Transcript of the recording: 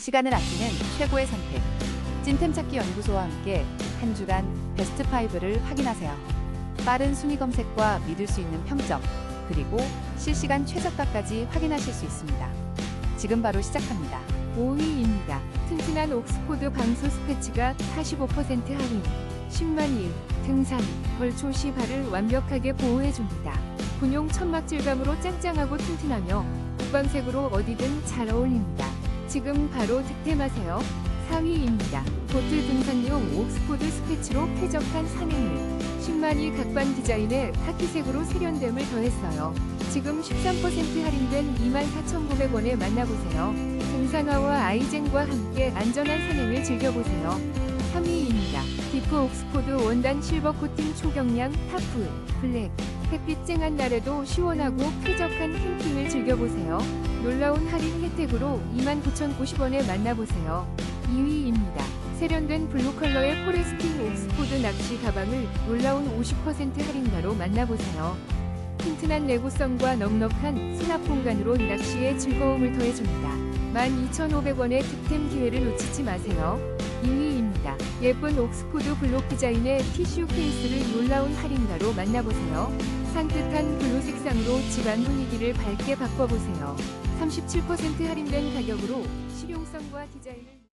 시간을 아끼는 최고의 선택. 찐템 찾기 연구소와 함께 한 주간 베스트 5를 확인하세요. 빠른 순위 검색과 믿을 수 있는 평점, 그리고 실시간 최저가까지 확인하실 수 있습니다. 지금 바로 시작합니다. 5위입니다. 튼튼한 옥스포드 방수 스패치가 45% 할인. 10만 일 등산, 벌초 시 발을 완벽하게 보호해줍니다. 군용 천막 질감으로 짱짱하고 튼튼하며 국방색으로 어디든 잘 어울립니다. 지금 바로 득템하세요. 4위입니다. 보트 등산용 옥스포드 스패치로 쾌적한 산행을 10만이 각반 디자인에 카키색으로 세련됨을 더했어요. 지금 13% 할인된 24,900원에 만나보세요. 등산화와 아이젠과 함께 안전한 산행을 즐겨보세요. 3위입니다. 디프 옥스포드 원단 실버 코팅 초경량 타프 블랙 햇빛 쨍한 날에도 시원하고 쾌적한 캠핑을 즐겨보세요. 놀라운 할인 혜택으로 29,090원에 만나보세요. 2위입니다. 세련된 블루 컬러의 포레스팅 옥스포드 낚시 가방을 놀라운 50% 할인가로 만나보세요. 튼튼한 내구성과 넉넉한 수납 공간으로 낚시의 즐거움을 더해줍니다. 12,500원의 득템 기회를 놓치지 마세요. 2위입니다. 예쁜 옥스포드 블록 디자인의 티슈 케이스를 놀라운 할인가로 만나보세요. 산뜻한 블루 색상으로 집안 분위기를 밝게 바꿔보세요. 37% 할인된 가격으로 실용성과 디자인을